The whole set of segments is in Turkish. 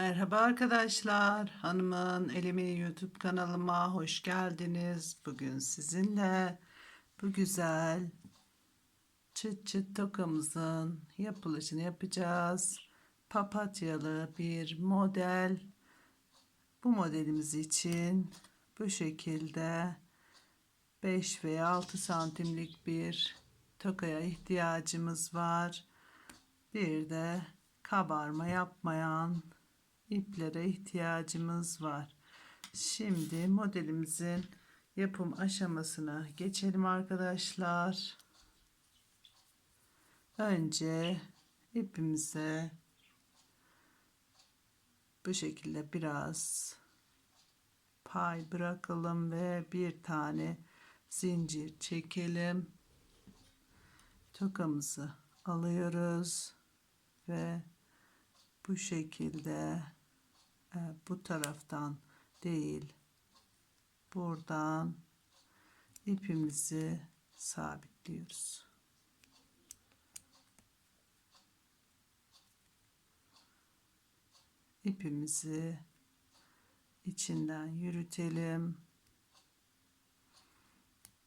Merhaba arkadaşlar. Hanımın Elimi YouTube kanalıma hoş geldiniz. Bugün sizinle bu güzel çıt çıt tokamızın yapılışını yapacağız. Papatyalı bir model. Bu modelimiz için bu şekilde 5 veya 6 santimlik bir tokaya ihtiyacımız var. Bir de kabarma yapmayan iplere ihtiyacımız var. Şimdi modelimizin yapım aşamasına geçelim arkadaşlar. Önce ipimize bu şekilde biraz pay bırakalım ve bir tane zincir çekelim. Tokamızı alıyoruz ve bu şekilde bu taraftan değil buradan ipimizi sabitliyoruz. ipimizi içinden yürütelim.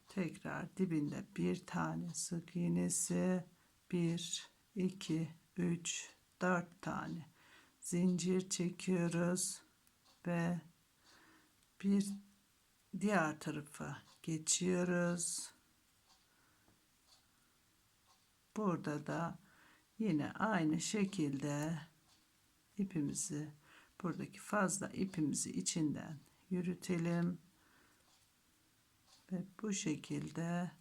Tekrar dibinde bir tane sık iğnesi, bir, iki, üç, dört tane zincir çekiyoruz ve bir diğer tarafa geçiyoruz. Burada da yine aynı şekilde ipimizi buradaki fazla ipimizi içinden yürütelim ve bu şekilde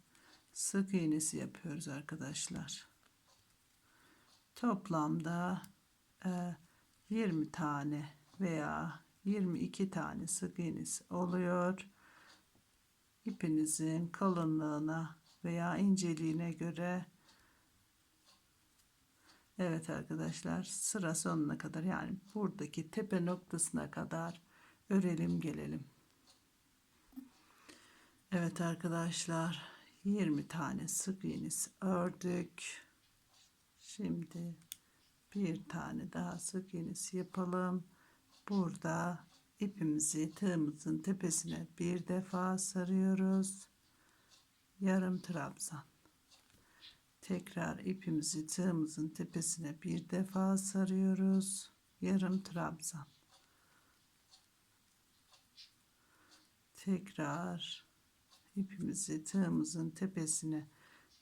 sık iğnesi yapıyoruz arkadaşlar. Toplamda e, 20 tane veya 22 tane sık iğnesi oluyor. İpinizin kalınlığına veya inceliğine göre Evet arkadaşlar sıra sonuna kadar yani buradaki tepe noktasına kadar örelim gelelim. Evet arkadaşlar 20 tane sık iğnesi ördük. Şimdi bir tane daha sık iğnesi yapalım. Burada ipimizi tığımızın tepesine bir defa sarıyoruz. Yarım trabzan. Tekrar ipimizi tığımızın tepesine bir defa sarıyoruz. Yarım trabzan. Tekrar ipimizi tığımızın tepesine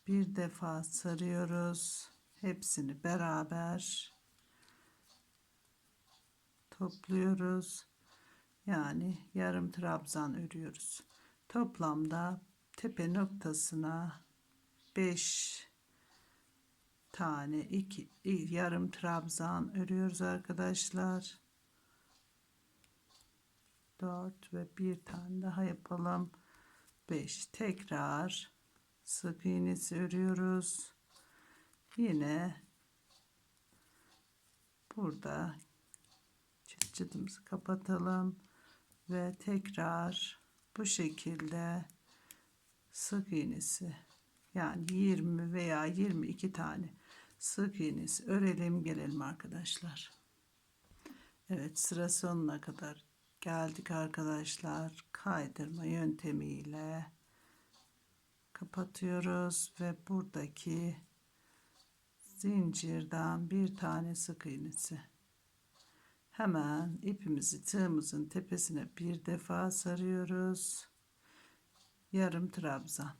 bir defa sarıyoruz. Hepsini beraber topluyoruz. Yani yarım trabzan örüyoruz. Toplamda tepe noktasına 5 tane iki yarım trabzan örüyoruz arkadaşlar. 4 ve bir tane daha yapalım. 5 tekrar sık iğnesi örüyoruz. Yine burada çıt çıtımızı kapatalım ve tekrar bu şekilde sık iğnesi yani 20 veya 22 tane sık iğnesi örelim gelelim arkadaşlar. Evet sıra sonuna kadar geldik arkadaşlar. Kaydırma yöntemiyle kapatıyoruz ve buradaki zincirden bir tane sık iğnesi. Hemen ipimizi tığımızın tepesine bir defa sarıyoruz. Yarım trabzan.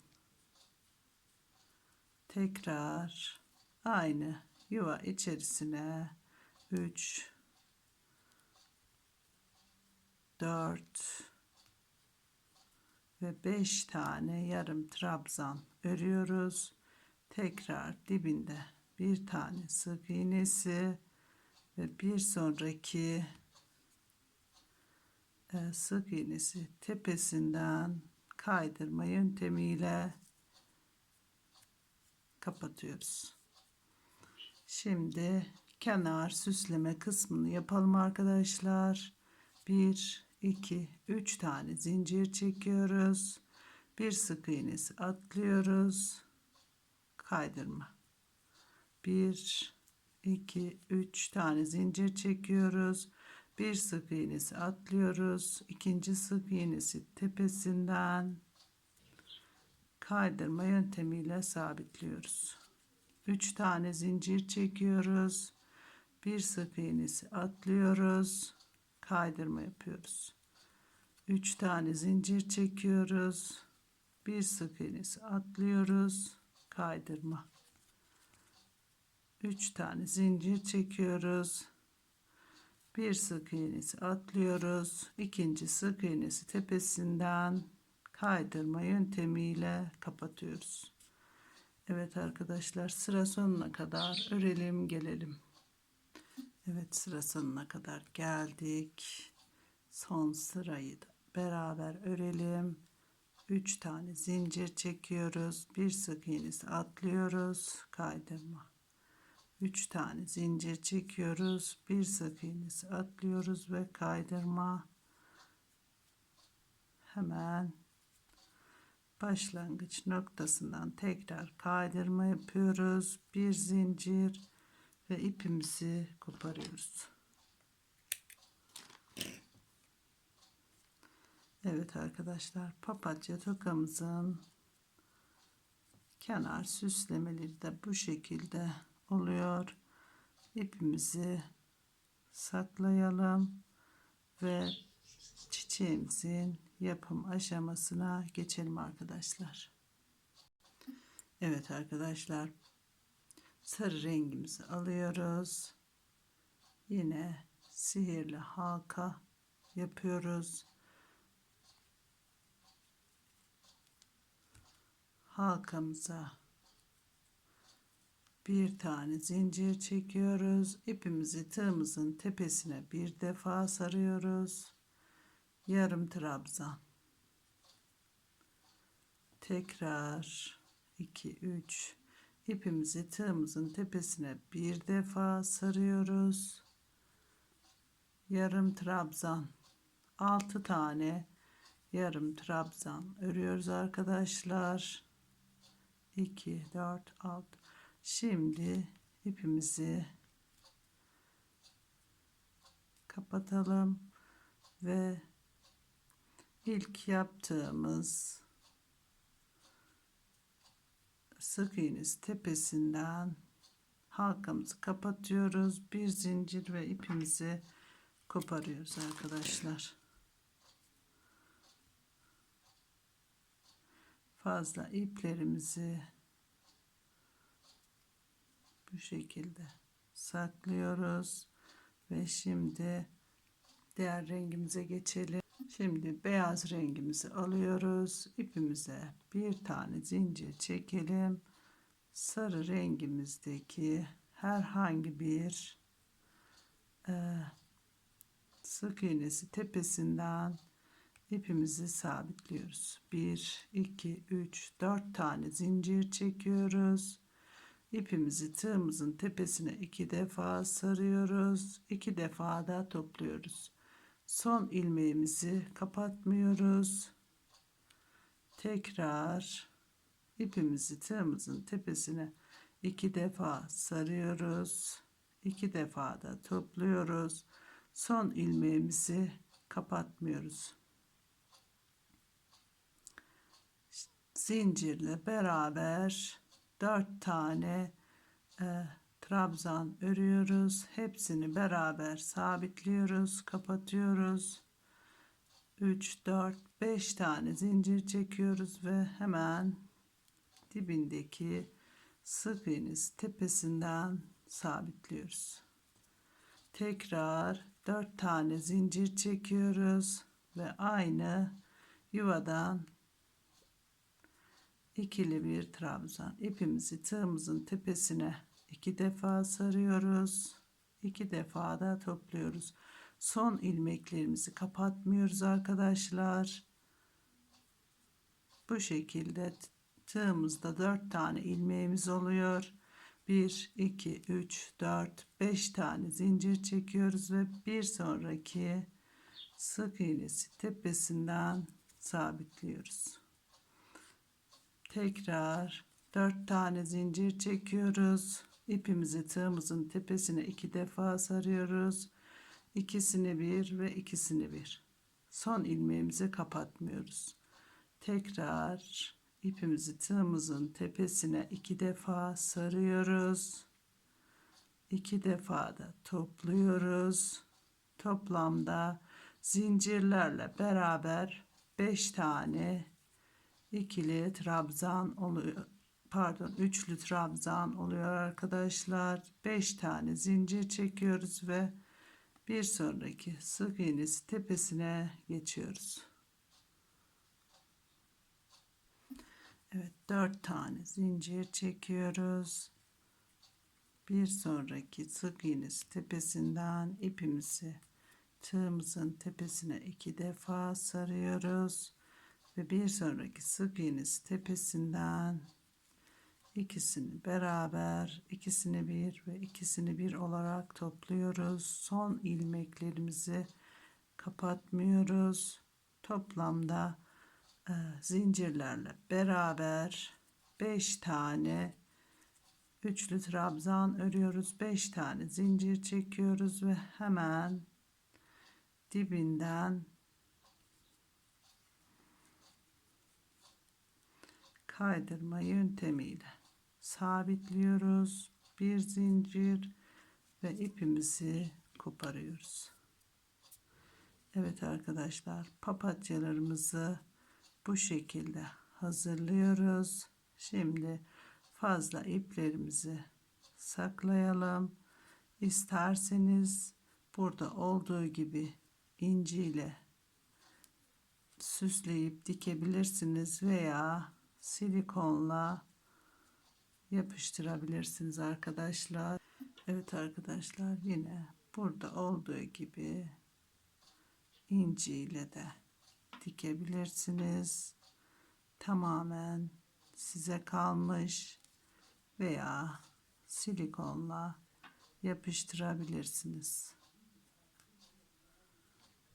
Tekrar aynı yuva içerisine 3 4 ve 5 tane yarım trabzan örüyoruz. Tekrar dibinde bir tane sık iğnesi ve bir sonraki e, sık iğnesi tepesinden kaydırma yöntemiyle kapatıyoruz. Şimdi kenar süsleme kısmını yapalım arkadaşlar. 1 2 3 tane zincir çekiyoruz. Bir sık iğnesi atlıyoruz. Kaydırma. 1 2 3 tane zincir çekiyoruz. bir sık iğnesi atlıyoruz. ikinci sık iğnesi tepesinden kaydırma yöntemiyle sabitliyoruz. 3 tane zincir çekiyoruz. Bir sık iğnesi atlıyoruz. Kaydırma yapıyoruz. 3 tane zincir çekiyoruz. Bir sık iğnesi atlıyoruz. Kaydırma. 3 tane zincir çekiyoruz. Bir sık iğnesi atlıyoruz. İkinci sık iğnesi tepesinden kaydırma yöntemiyle kapatıyoruz. Evet arkadaşlar sıra sonuna kadar örelim gelelim. Evet sıra sonuna kadar geldik. Son sırayı da beraber örelim. 3 tane zincir çekiyoruz. Bir sık iğnesi atlıyoruz. Kaydırma. 3 tane zincir çekiyoruz. Bir sık iğnesi atlıyoruz ve kaydırma. Hemen başlangıç noktasından tekrar kaydırma yapıyoruz. Bir zincir ve ipimizi koparıyoruz. Evet arkadaşlar papatya tokamızın kenar süslemeleri de bu şekilde oluyor. İpimizi saklayalım ve çiçeğimizin yapım aşamasına geçelim arkadaşlar. Evet arkadaşlar sarı rengimizi alıyoruz. Yine sihirli halka yapıyoruz. Halkamıza bir tane zincir çekiyoruz. İpimizi tığımızın tepesine bir defa sarıyoruz. Yarım trabzan. Tekrar 2 3 ipimizi tığımızın tepesine bir defa sarıyoruz. Yarım trabzan. 6 tane yarım trabzan örüyoruz arkadaşlar. 2 4 6 Şimdi ipimizi kapatalım ve ilk yaptığımız sık iğnesi tepesinden halkamızı kapatıyoruz. Bir zincir ve ipimizi koparıyoruz arkadaşlar. Fazla iplerimizi bu şekilde saklıyoruz ve şimdi diğer rengimize geçelim. Şimdi beyaz rengimizi alıyoruz. ipimize bir tane zincir çekelim. Sarı rengimizdeki herhangi bir e, sık iğnesi tepesinden ipimizi sabitliyoruz. 1 2 3 4 tane zincir çekiyoruz. İpimizi tığımızın tepesine iki defa sarıyoruz. iki defa da topluyoruz. Son ilmeğimizi kapatmıyoruz. Tekrar ipimizi tığımızın tepesine iki defa sarıyoruz. iki defa da topluyoruz. Son ilmeğimizi kapatmıyoruz. Zincirle beraber 4 tane e, trabzan örüyoruz. Hepsini beraber sabitliyoruz, kapatıyoruz. 3 4 5 tane zincir çekiyoruz ve hemen dibindeki sık iğnesi tepesinden sabitliyoruz. Tekrar 4 tane zincir çekiyoruz ve aynı yuvadan ikili bir trabzan. İpimizi tığımızın tepesine iki defa sarıyoruz. İki defa da topluyoruz. Son ilmeklerimizi kapatmıyoruz arkadaşlar. Bu şekilde tığımızda dört tane ilmeğimiz oluyor. 1 2 3 4 5 tane zincir çekiyoruz ve bir sonraki sık iğnesi tepesinden sabitliyoruz tekrar dört tane zincir çekiyoruz ipimizi tığımızın tepesine iki defa sarıyoruz ikisini bir ve ikisini bir. Son ilmeğimizi kapatmıyoruz. Tekrar ipimizi tığımızın tepesine iki defa sarıyoruz. İki defa da topluyoruz. Toplamda zincirlerle beraber 5 tane ikili trabzan oluyor. Pardon, üçlü trabzan oluyor arkadaşlar. 5 tane zincir çekiyoruz ve bir sonraki sık iğnesi tepesine geçiyoruz. Evet, 4 tane zincir çekiyoruz. Bir sonraki sık iğnesi tepesinden ipimizi tığımızın tepesine iki defa sarıyoruz ve bir sonraki sık iğnesi tepesinden ikisini beraber ikisini bir ve ikisini bir olarak topluyoruz. Son ilmeklerimizi kapatmıyoruz. Toplamda e, zincirlerle beraber 5 tane üçlü trabzan örüyoruz. 5 tane zincir çekiyoruz ve hemen dibinden kaydırma yöntemiyle sabitliyoruz. Bir zincir ve ipimizi koparıyoruz. Evet arkadaşlar papatyalarımızı bu şekilde hazırlıyoruz. Şimdi fazla iplerimizi saklayalım. İsterseniz burada olduğu gibi inci ile süsleyip dikebilirsiniz veya silikonla yapıştırabilirsiniz arkadaşlar. Evet arkadaşlar yine burada olduğu gibi inci ile de dikebilirsiniz. Tamamen size kalmış veya silikonla yapıştırabilirsiniz.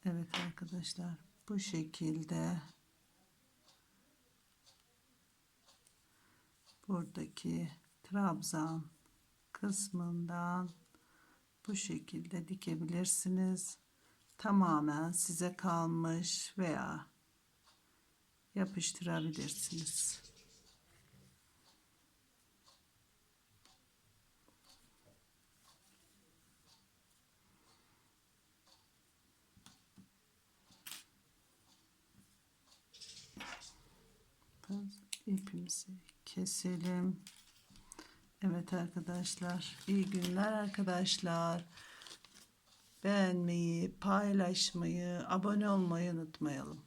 Evet arkadaşlar bu şekilde buradaki trabzan kısmından bu şekilde dikebilirsiniz. Tamamen size kalmış veya yapıştırabilirsiniz. ipimizi keselim. Evet arkadaşlar, iyi günler arkadaşlar. Beğenmeyi, paylaşmayı, abone olmayı unutmayalım.